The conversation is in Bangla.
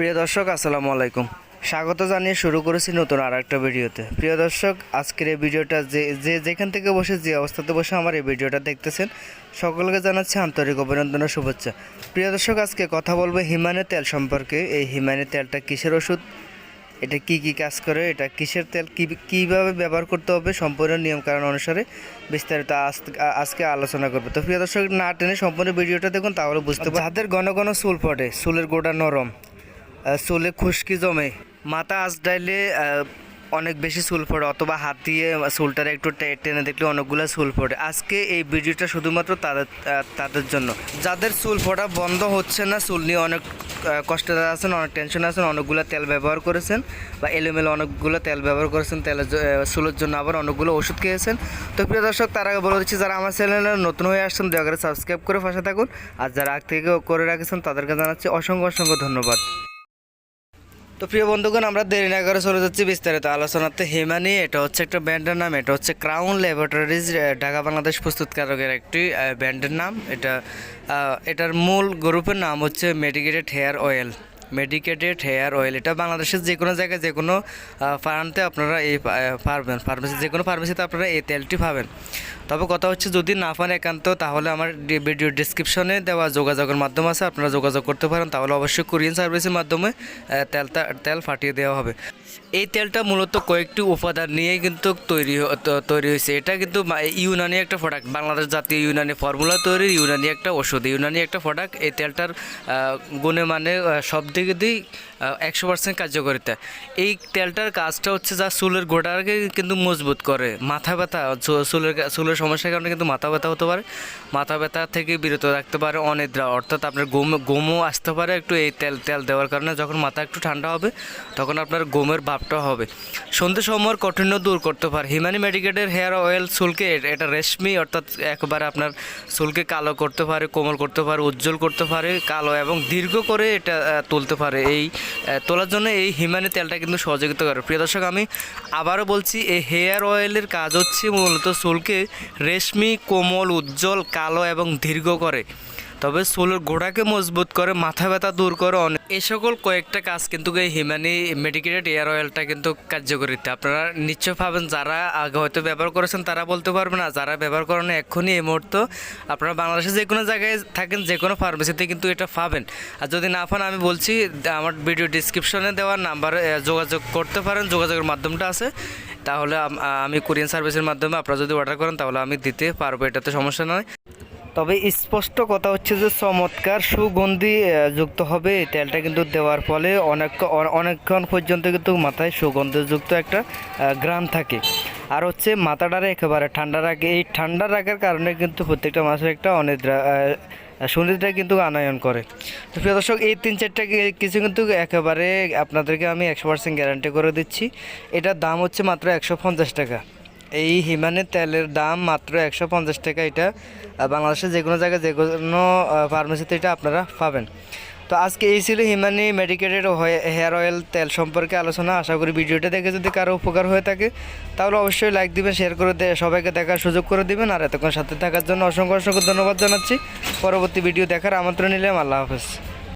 প্রিয় দর্শক, আসসালামু আলাইকুম। স্বাগত জানিয়ে শুরু করেছি নতুন আর একটা ভিডিওতে। প্রিয় দর্শক, আজকের এই ভিডিওটা যে যে যেখান থেকে বসে, যে অবস্থাতে বসে আমার এই ভিডিওটা দেখতেছেন, সকলকে জানাচ্ছি আন্তরিক অভিনন্দন ও শুভেচ্ছা। প্রিয় দর্শক, আজকে কথা বলব হিমানের তেল সম্পর্কে। এই হিমানের তেলটা কিসের ওষুধ? এটা কি কি কাজ করে? এটা কিসের তেল? কি, কীভাবে ব্যবহার করতে হবে? সম্পূর্ণ নিয়মকানুন অনুসারে বিস্তারিত আজ- আজকে আলোচনা করবে। তো প্রিয় দর্শক, না টেনে সম্পূর্ণ ভিডিওটা দেখুন, তাহলে বুঝতে পারবেন। হাতের ঘন ঘন চুল পড়ে চুলের গোড়া নরম চুলে খুশকি জমে। মাথা আঁচড়াইলে অনেক বেশি চুল পড়ে অথবা হাত দিয়ে চুলটার একটু টেনে দেখলে অনেকগুলো চুল পড়ে আজকে এই ভিডিওটা শুধুমাত্র তাদের তাদের জন্য। যাদের চুল পড়া বন্ধ হচ্ছে না, চুল নিয়ে অনেক কষ্টে আছেন, অনেক টেনশন আছেন, অনেকগুলো তেল ব্যবহার করেছেন, বা এলোমেলো অনেকগুলো তেল ব্যবহার করেছেন, তেলের চুলের জন্য আবার অনেকগুলো ওষুধ খেয়েছেন। তো প্রিয় দর্শক, তার আগে বলে দিচ্ছি, যারা আমার চ্যানেলে নতুন হয়ে আসছেন, দয়া করে সাবস্ক্রাইব করে পাশে থাকুন। আর যারা আগ থেকে করে রাখেছেন, তাদেরকে জানাচ্ছি অসংখ্য অসংখ্য ধন্যবাদ। তো প্রিয় বন্ধুগণ, আমরা দেরি না করে চলে যাচ্ছি বিস্তারিত আলোচনাতে। হিমানি, এটা হচ্ছে একটা ব্যান্ডের নাম, এটা হচ্ছে ক্রাউন ল্যাবরেটরিজ ঢাকা বাংলাদেশ প্রস্তুতকারকের একটি ব্যান্ডের নাম। এটা এটার মূল গ্রুপের নাম হচ্ছে medicated hair oil. Medicated hair oil এটা বাংলাদেশের যে কোনো জায়গায়, যে কোনো ফার্মতে আপনারা এই পারবেন। ফার্মেসি যে কোনো ফার্মেসিতে আপনারা এই তেলটি পাবেন। তবে কথা হচ্ছে, যদি না পান একান্ত, তাহলে আমার ভিডিও ডিসক্রিপশনে দেওয়া যোগাযোগের মাধ্যম আছে, আপনারা যোগাযোগ করতে পারেন। তাহলে অবশ্যই কোরিয়ান সার্ভিসের মাধ্যমে তেলটা, তেল ফাটিয়ে দেওয়া হবে। এই তেলটা মূলত কয়েকটি উপাদান নিয়েই কিন্তু তৈরি তৈরি হয়েছে। এটা কিন্তু ইউনানি একটা প্রোডাক্ট বাংলাদেশ জাতীয় ইউনানি ফর্মুলা তৈরির ইউনানি একটা ওষুধ ইউনানি একটা প্রোডাক্ট এই তেলটার গুণে মানে সব দিয়েই একশো পার্সেন্ট কার্যকারিতা। এই তেলটার কাজটা হচ্ছে যা চুলের গোটাকে কিন্তু মজবুত করে। মাথা ব্যথা চুলের চুলের সমস্যার কারণে কিন্তু মাথা ব্যথা হতে পারে। মাথা ব্যথা থেকে বিরত রাখতে পারে অনিদ্রা অর্থাৎ আপনার ঘুম ঘুমও আসতে পারে একটু এই তেল তেল দেওয়ার কারণে। যখন মাথা একটু ঠান্ডা হবে তখন আপনার ঘুমের ভাবটা হবে। সন্ধ্যে সময়ের কঠিন্য দূর করতে পারে। হিমানি মেডিকেটের হেয়ার অয়েল চুলকে এটা রেশমি অর্থাৎ একবারে আপনার চুলকে কালো করতে পারে কোমল করতে পারে উজ্জ্বল করতে পারে কালো এবং দীর্ঘ করে এটা আহ, তুলতে পারে। এই তোলার জন্য এই হিমানি তেলটা কিন্তু সহযোগিতা করে। প্রিয় দর্শক, আমি আবারও বলছি, এই হেয়ার অয়েলের কাজ হচ্ছে মূলত চুলকে রেশমি, কোমল, উজ্জ্বল, কালো এবং দীর্ঘ করে। তবে চুলের গোড়াকে মজবুত করে, মাথা ব্যথা দূর করে অনেক এই সকল কয়েকটা কাজ কিন্তু এই হিমানি মেডিকেটেড এয়ার অয়েলটা কিন্তু কার্যকরিতা। আপনারা নিশ্চয় পাবেন যারা আগে হয়তো ব্যবহার করেছেন, তারা বলতে পারবেন আর যারা ব্যবহার করেন এক্ষুনি এই মুহূর্তে আপনারা বাংলাদেশে যে কোনো জায়গায় থাকেন, যে কোনো ফার্মেসিতে কিন্তু এটা পাবেন। আর যদি না পান, আমি বলছি, আমার ভিডিও ডিসক্রিপশনে দেওয়া নাম্বারে যোগাযোগ করতে পারেন, যোগাযোগের মাধ্যমটা আছে। তাহলে আমি কোরিয়ান সার্ভিসের মাধ্যমে আপনারা যদি অর্ডার করেন, তাহলে আমি দিতে পারব, এটাতে সমস্যা নয়। তবে স্পষ্ট কথা হচ্ছে যে চমৎকার সুগন্ধি যুক্ত হবে এই তেলটা কিন্তু দেওয়ার ফলে অনেক অনেকক্ষণ পর্যন্ত কিন্তু মাথায় সুগন্ধযুক্ত একটা গ্রাম থাকে। আর হচ্ছে মাথাটারে একেবারে ঠান্ডা রাখে। এই ঠান্ডা রাখার কারণে কিন্তু প্রত্যেকটা মানুষের একটা অনিদ্রা সুনিদ্রা কিন্তু আনয়ন করে। তো প্রিয় দর্শক, এই তিন চারটা কিছু কিন্তু একেবারে আপনাদেরকে আমি একশো পার্সেন্ট গ্যারান্টি করে দিচ্ছি। এটার দাম হচ্ছে মাত্র একশো পঞ্চাশ টাকা। এই হিমানের তেলের দাম মাত্র একশো পঞ্চাশ টাকা এটা। বাংলাদেশের যে কোনো জায়গায় যে কোনো ফার্মেসিতে এটা আপনারা পাবেন। তো আজকে এই ছিল হিমানি মেডিকেটেড হেয়ার অয়েল তেল সম্পর্কে আলোচনা। আশা করি ভিডিওটা দেখে যদি কারও উপকার হয়ে থাকে, তাহলে অবশ্যই লাইক দিবেন শেয়ার করে সবাইকে দেখার সুযোগ করে দিবেন। আর এতক্ষণ সাথে থাকার জন্য অসংখ্য অসংখ্য ধন্যবাদ জানাচ্ছি। পরবর্তী ভিডিও দেখার আমন্ত্রণ নিলাম। আল্লাহ হাফেজ।